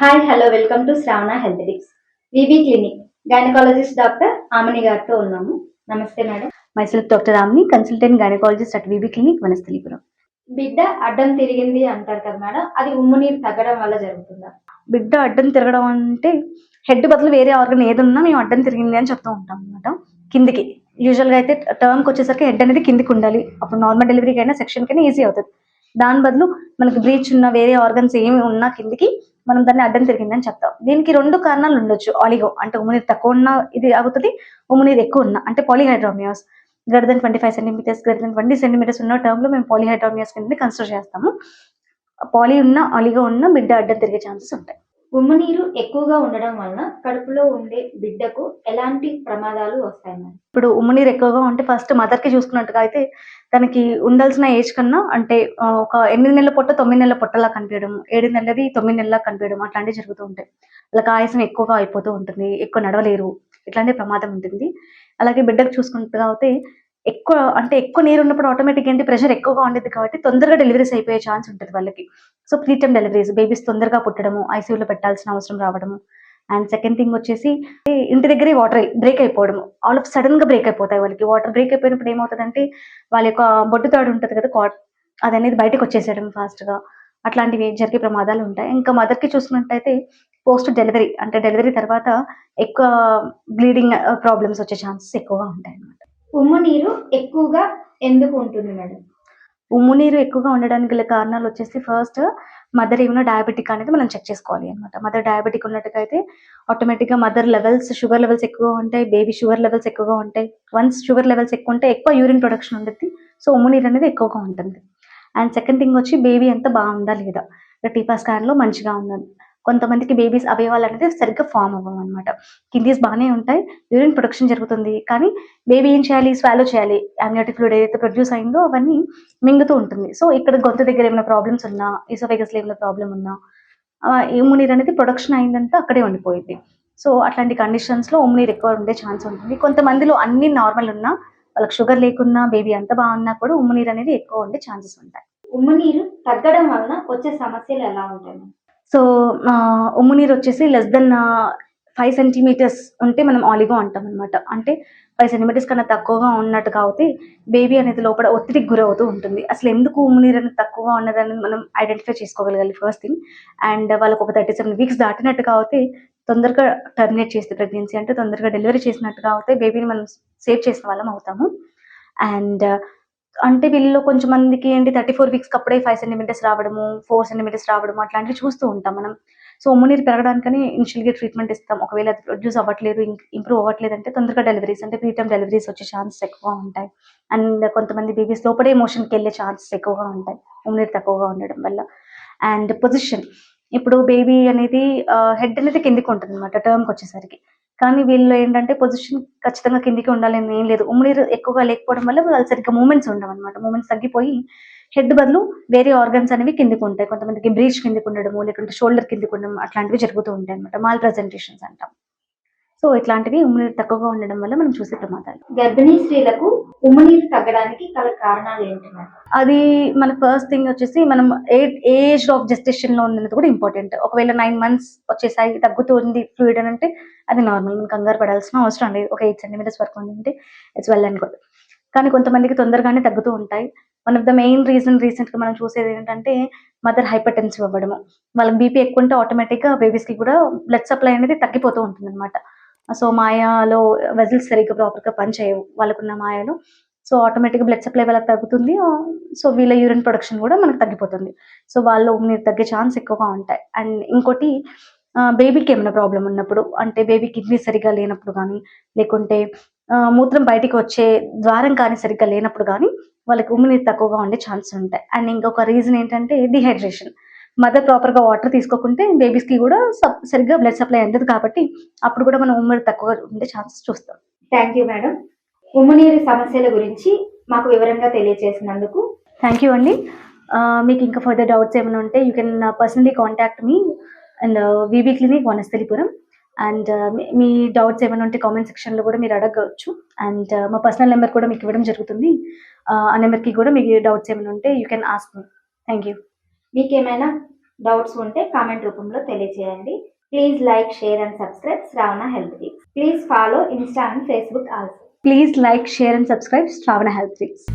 Hi hello welcome to Shravana health tips VB clinic gynaecologist doctor Aamani గారితో ఉన్నాము. నమస్తే madam. Myself doctor Ramni consultant gynaecologist at VB clinic Vanasthalipuram బిడ్డ అడ్డం తిరిగింది అంటారు కదా మేడం. అది ఉమ్ము నీరు తగ్గడం వల్ల జరుగుతుందా? బిడ్డ అడ్డం తిరగడం అంటే హెడ్ బదులు వేరే ఆర్గన్ ఏది ఉన్నా మేము అడ్డం తిరిగింది అని చెప్తూ ఉంటాం అనమాట కిందికి. యూజువల్గా అయితే టర్మ్కి వచ్చేసరికి హెడ్ అనేది కిందికి ఉండాలి. అప్పుడు నార్మల్ డెలివరీకి అయినా సెక్షన్కి అయినా ఈజీ అవుతుంది. దాని బదులు మనకి బ్రీచ్ ఉన్న వేరే ఆర్గన్స్ ఏమి ఉన్నా కిందికి మనం దాన్ని అడ్డం తిరిగిందని చెప్తాం. దీనికి రెండు కారణాలు ఉండొచ్చు. ఆలిగో అంటే ఉమ్మునీరు తక్కువ ఉన్న ఇది అవుతుంది ఉమ్మునీరు ఎక్కువ ఉన్న. అంటే polyhydramnios greater than twenty five centimetres greater than twenty centimetres ఉన్న టర్మ్లో మేము పాలిహైడ్రోమియోస్ కింద కన్సిడర్ చేస్తాము. పాలి ఉన్న ఆలిగో ఉన్న బిడ్డ అడ్డం తిరిగే ఛాన్సెస్ ఉంటాయి. ఉమ్ము నీరు ఎక్కువగా ఉండడం వలన కడుపులో ఉండే బిడ్డకు ఎలాంటి ప్రమాదాలు వస్తాయి ఇప్పుడు ఇప్పుడు ఉమ్మనీరు ఎక్కువగా ఉంటే ఫస్ట్ మదర్కి చూసుకున్నట్టుగా అయితే తనకి ఉండాల్సిన ఏజ్ కన్నా అంటే ఒక ఎనిమిది నెలల పొట్ట తొమ్మిది నెలల పొట్టలా కనిపించడం ఏడు నెలది తొమ్మిది నెలలా కనిపించడం అట్లాంటివి జరుగుతూ ఉంటాయి. వాళ్ళకి ఆయాసం ఎక్కువగా అయిపోతూ ఉంటుంది ఎక్కువ నడవలేరు ఇట్లాంటి ప్రమాదం ఉంటుంది. అలాగే బిడ్డకు చూసుకున్నట్టుగా అయితే ఎక్కువ అంటే ఎక్కువ నీరు ఉన్నప్పుడు ఆటోమేటిక్ ఏంటి ప్రెషర్ ఎక్కువగా ఉండేది కాబట్టి తొందరగా డెలివరీస్ అయిపోయే ఛాన్స్ ఉంటుంది వాళ్ళకి. సో ప్రీటమ్ డెలివరీస్ బేబీస్ తొందరగా పుట్టడము ఐసీయూలో పెట్టాల్సిన అవసరం రావడము. అండ్ సెకండ్ థింగ్ వచ్చేసి ఇంటి దగ్గరే వాటర్ బ్రేక్ అయిపోవడం ఆల్ ఆఫ్ సడన్గా బ్రేక్ అయిపోతాయి వాళ్ళకి. వాటర్ బ్రేక్ అయిపోయినప్పుడు ఏమవుతుందంటే వాళ్ళ యొక్క బొడ్డు తాడు ఉంటుంది కదా కాట్ అది అనేది బయటకు వచ్చేసేయడం ఫాస్ట్గా. అట్లాంటివి జరిగే ప్రమాదాలు ఉంటాయి. ఇంకా మదర్కి చూసుకున్నట్టయితే పోస్ట్ డెలివరీ అంటే డెలివరీ తర్వాత ఎక్కువ బ్లీడింగ్ ప్రాబ్లమ్స్ uh, వచ్చే ఛాన్సెస్ ఎక్కువగా ఉంటాయి అన్నమాట ఉమ్ము నీరు ఎక్కువగా ఎందుకు ఉంటుంది మేడం? ఉమ్ము నీరు ఎక్కువగా ఉండడానికి గల కారణాలు వచ్చేసి ఫస్ట్ మదర్ ఏమైనా డయాబెటిక్ అనేది మనం చెక్ చేసుకోవాలి అనమాట మదర్ డయాబెటిక్ ఉన్నట్టుగా అయితే ఆటోమేటిక్గా మదర్ లెవెల్స్ షుగర్ లెవెల్స్ ఎక్కువగా ఉంటాయి బేబీ షుగర్ లెవెల్స్ ఎక్కువగా ఉంటాయి. వన్స్ షుగర్ లెవెల్స్ ఎక్కువ ఉంటే ఎక్కువ యూరిన్ ప్రొడక్షన్ ఉంటుంది సో ఉమ్ము నీరు అనేది ఎక్కువగా ఉంటుంది. అండ్ సెకండ్ థింగ్ వచ్చి బేబీ ఎంత బాగుందా లేదా? టీపా స్కాన్లో మంచిగా ఉన్నది కొంతమందికి బేబీస్ అవయవాలు అనేది సరిగ్గా ఫామ్ అవ్వం అనమాట కిడ్నీస్ బాగానే ఉంటాయి యూరిన్ ప్రొడక్షన్ జరుగుతుంది కానీ బేబీ ఏం చేయాలి? స్వాలో చేయాలి. అమ్నియోటిక్ ఫ్లూయిడ్ ఏదైతే ప్రొడ్యూస్ అయిందో అవన్నీ మింగుతూ ఉంటుంది. సో ఇక్కడ గొంతు దగ్గర ఏమైనా ప్రాబ్లమ్స్ ఉన్నా ఇసోఫెగస్ ఏమైనా ప్రాబ్లం ఉన్నా ఉమ్మునీర్ అనేది ప్రొడక్షన్ అయిందంతా అక్కడే ఉండిపోయింది. సో అట్లాంటి కండిషన్స్లో ఉమ్మునీర్ ఎక్కువ ఉండే ఛాన్స్ ఉంటుంది. కొంతమందిలో అన్ని నార్మల్ ఉన్నా వాళ్ళకి షుగర్ లేకున్నా బేబీ అంత బాగున్నా కూడా ఉమ్మునీర్ అనేది ఎక్కువ ఉండే ఛాన్సెస్ ఉంటాయి. ఉమ్మునీరు తగ్గడం వలన వచ్చే సమస్యలు ఎలా ఉంటాయి? సో ఉమ్ము నీరు వచ్చేసి లెస్ దెన్ ఫైవ్ సెంటీమీటర్స్ ఉంటే మనం ఆలిగో అంటాం అనమాట అంటే ఫైవ్ సెంటీమీటర్స్ కన్నా తక్కువగా ఉన్నట్టు కాబట్టి బేబీ అనేది లోపల ఒత్తిడికి గురవుతూ ఉంటుంది. అసలు ఎందుకు ఉమ్ము నీరు అనేది తక్కువగా ఉన్నదని మనం ఐడెంటిఫై చేసుకోగలగాలి ఫస్ట్ థింగ్ అండ్ వాళ్ళకి ఒక థర్టీ సెవెన్ వీక్స్ దాటినట్టు కాబట్టి తొందరగా టర్మినేట్ చేస్తే ప్రెగ్నెన్సీ అంటే తొందరగా డెలివరీ చేసినట్టు కాబట్టి బేబీని మనం సేవ్ చేసిన వాళ్ళం అవుతాము. అండ్ అంటే వీళ్ళలో కొంచెం మందికి ఏంటి థర్టీ ఫోర్ వీక్స్కి అప్పుడే ఫైవ్ సెంటీమీటర్స్ రావడము ఫోర్ సెంటీమీటర్స్ రావడము అట్లాంటివి చూస్తూ ఉంటాం మనం. సో ఉమ్మనీరు పెరగడానికని ఇనిషియల్గా ట్రీట్మెంట్ ఇస్తాం. ఒకవేళ అది ప్రొడ్యూస్ అవ్వట్లేదు ఇంప్రూవ్ అవ్వట్లేదు అంటే తొందరగా డెలివరీస్ అంటే ప్రీటర్మ్ డెలివరీస్ వచ్చే ఛాన్సెస్ ఎక్కువగా ఉంటాయి. అండ్ కొంతమంది బేబీస్ లోపడే మోషన్కి వెళ్ళే ఛాన్సెస్ ఎక్కువగా ఉంటాయి ఉమ్మనీరు తక్కువగా ఉండడం వల్ల. అండ్ పొజిషన్ ఇప్పుడు బేబీ అనేది హెడ్ అనేది కిందికి ఉంటుంది అనమాట టర్మ్కి వచ్చేసరికి. కానీ వీళ్ళు ఏంటంటే పొజిషన్ ఖచ్చితంగా కిందికి ఉండాలని ఏం లేదు. ఉమ్మడి ఎక్కువగా లేకపోవడం వల్ల వాళ్ళు సరిగ్గా మూమెంట్స్ ఉండవు అనమాట మూమెంట్స్ తగ్గిపోయి హెడ్ బదులు వేరే ఆర్గన్స్ అనేవి కిందికి ఉంటాయి. కొంతమందికి బ్రీచ్ కిందికి ఉండడము లేకుంటే షోల్డర్ కిందికి ఉండడం అట్లాంటివి జరుగుతూ ఉంటాయి అనమాట మాల్ ప్రజెంటేషన్స్ అంటాం. సో ఇట్లాంటివి ఉమ్మనీరు తక్కువగా ఉండడం వల్ల మనం చూసే ప్రమాదాలు. గర్భిణీ స్త్రీలకు ఉమ్ము నీరు తగ్గడానికి గల కారణాలు ఏంటి? అది మన ఫస్ట్ థింగ్ వచ్చేసి మనం ఏ ఏజ్ ఆఫ్ జెస్టేషన్లో ఉన్నది కూడా ఇంపార్టెంట్ ఒకవేళ నైన్ మంత్స్ వచ్చేసారి తగ్గుతుంది ఫ్లూయిడ్ అని అంటే అది నార్మల్ మనం కంగారు పడాల్సిన అవసరం లేదు. ఒక ఎయిట్ సెంటీమీటర్స్ వరకు ఉంటే ఇట్స్ వెల్ అండ్ గుడ్ కానీ కొంతమందికి తొందరగానే తగ్గుతూ ఉంటాయి. One of the main reason రీసెంట్గా మనం చూసేది ఏంటంటే మదర్ హైపర్ టెన్సివ్ అవ్వడము. వాళ్ళకి బీపీ ఎక్కువ ఉంటే ఆటోమేటిక్గా బేబీస్కి కూడా బ్లడ్ సప్లై అనేది తగ్గిపోతూ ఉంటుంది అనమాట సో మాయాలో వెజల్స్ సరిగ్గా ప్రాపర్గా పనిచేయవు వాళ్ళకున్న మాయాలో. సో ఆటోమేటిక్గా బ్లడ్ సప్లై వాళ్ళకి తగ్గుతుంది. సో వీళ్ళ యూరిన్ ప్రొడక్షన్ కూడా మనకు తగ్గిపోతుంది. సో వాళ్ళు నీరు తగ్గే ఛాన్స్ ఎక్కువగా ఉంటాయి. అండ్ ఇంకోటి బేబీకి ఏమైనా ప్రాబ్లం ఉన్నప్పుడు అంటే బేబీ కిడ్నీ సరిగ్గా లేనప్పుడు కానీ లేకుంటే మూత్రం బయటికి వచ్చే ద్వారం కానీ సరిగ్గా లేనప్పుడు కానీ వాళ్ళకి ఉమ్మినీరు తక్కువగా ఉండే ఛాన్స్ ఉంటాయి. అండ్ ఇంకొక రీజన్ ఏంటంటే డిహైడ్రేషన్. మదర్ ప్రాపర్గా వాటర్ తీసుకోకుంటే బేబీస్కి కూడా సరిగ్గా బ్లడ్ సప్లై అందదు కాబట్టి అప్పుడు కూడా మనం ఉమ్మడి తక్కువగా ఉండే ఛాన్సెస్ చూస్తాం. థ్యాంక్ యూ మేడం ఉమ్ము నీరు సమస్యల గురించి మాకు వివరంగా తెలియజేసినందుకు థ్యాంక్ యూ అండి. మీకు ఇంకా ఫర్దర్ డౌట్స్ ఏమైనా ఉంటే you can personally contact me and VB clinic Vanasthalipuram and me doubts ఏమైనా ఉంటే కామెంట్ సెక్షన్లో కూడా మీరు అడగవచ్చు. అండ్ మా పర్సనల్ నెంబర్ కూడా మీకు ఇవ్వడం జరుగుతుంది. ఆ నెంబర్కి కూడా మీకు డౌట్స్ ఏమైనా ఉంటే you can ask me thank you మీకు ఏమైనా డౌట్స్ ఉంటే కామెంట్ రూపంలో తెలియజేయండి please like share and subscribe Shravana health tips please follow insta and Facebook also please like share and subscribe Shravana health tricks